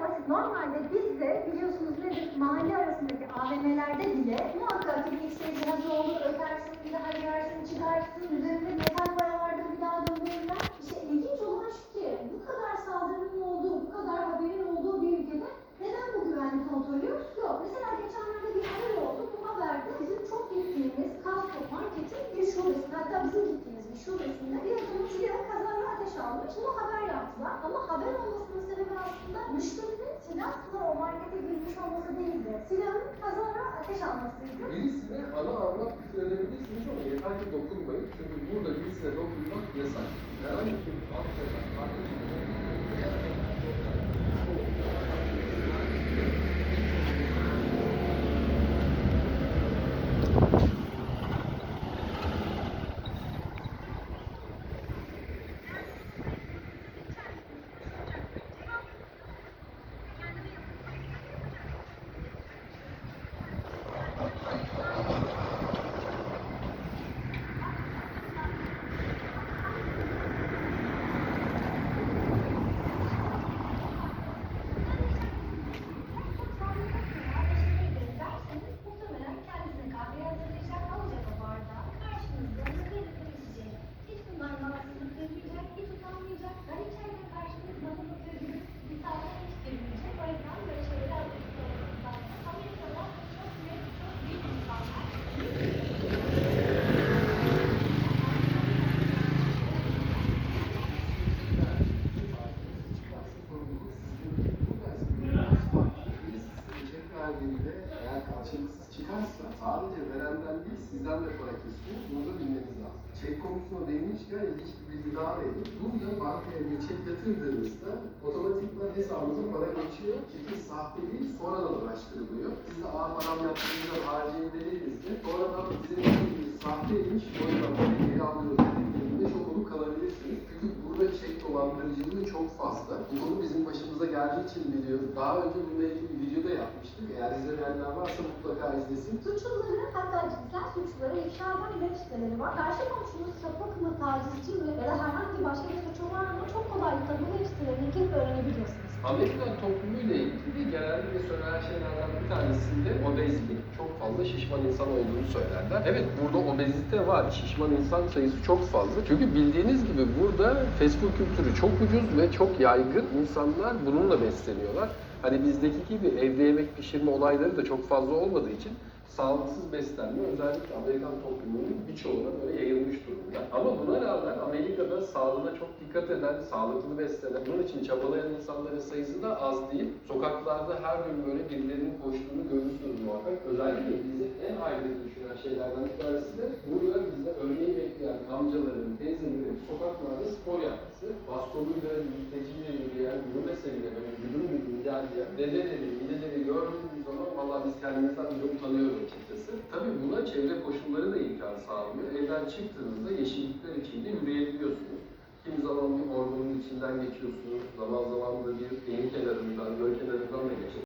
basit. Normalde bizde biliyorsunuz nedir? Mahalle arasındaki AVM'lerde bile muhakkak bir X-ray cihazı olur, ötersin, bir daha girersin, çıkarsın, üzerinde metal boya vardır, bir daha döndürürler. İşte ilginç olan şu ki bu kadar saldırının olduğu, bu kadar haberin olduğu bir ülkede neden bu güvenlik kontrolü yok? Mesela geçenlerde bir haber oldu. Bu haberde bizim çok gittiğimiz Costco marketin bir şubesinde, hatta bizim gittiğimiz bir şubesinde bir otomobil kazara ateş almış. Bunu haber yaptılar. Ama haber olmasının sebebi aslında müşterinin silahla o markete girmiş olması değildi. Silahın kazara ateş almasıydı. Birisine ana avrat bitirebilirsiniz ama yeter ki dokunmayın. Çünkü burada birisine dokunmak yasak. Herhangi bir alt yasak, verdiğinde eğer karşılıksız çıkarsa sadece verenden değil sizden de para kesiyor. Bunu da bilmeniz lazım. Çek konusuna değinmişken ilginç bir bilgi daha vereyim. Burada bankaya bir çek yatırdığınızda otomatikman hesabınıza para geçiyor. Çekin sahte değil sonradan ulaştırılıyor. Siz de ağır param yaptığınızda harcayın dediğinizde sonradan sizin dediğiniz sahteymiş o yüzden parayı geri alıyoruz dediğinizde çok olup kalabilirsiniz. Çünkü burada çek dolandırıcılığı çok fazla. Bu konu bizim başımıza geldiği için biliyoruz. Daha önce bununla ilgili bir video da yapmıştık. Eğer izlemeyenler varsa mutlaka izlesin. Suçluları hatta cinsel suçluları ifşa eden web siteleri var. Karşı komşunuz sapık mı, tacizci mi ya da herhangi başka bir suçu var mı çok kolaylıkla bu web sitelerini girip öğrenebiliyorsunuz. Amerikan toplumuyla ilgili bir tanesinde obezlik, çok fazla şişman insan olduğunu söylerler. Evet burada obezite var, şişman insan sayısı çok fazla. Çünkü bildiğiniz gibi burada fast food kültürü çok ucuz ve çok yaygın. İnsanlar bununla besleniyorlar. Hani bizdeki gibi evde yemek pişirme olayları da çok fazla olmadığı için sağlıksız beslenme özellikle Amerikan toplumunun birçoğuna böyle yayılmış durumda. Ama buna rağmen Amerika'da sağlığına çok dikkat eden, sağlıklı beslenen, bunun için çabalayan insanların sayısı da az değil. Sokaklarda her gün böyle birilerinin koştuğunu görürsünüz muhakkak. Özellikle bizi en ayrı düşünen şeylerden bir tanesi de burada bizde örneği bekleyen amcaların, teyzelerin sokaklarda spor yapması, bastonuyla, mülteciyle yürüyen, yürümese bile böyle dedeleri, nineleri gördüğümüz zaman valla biz kendimizden bile utanıyoruz açıkçası. Tabii buna çevre koşulları da imkan sağlıyor. Evden çıktığınızda yeşillikler içinde yürüyebiliyorsunuz. Kimi zaman bir ormanın içinden geçiyorsunuz, zaman zaman da bir deniz kenarından, göl kenarından da geçebiliyorsunuz.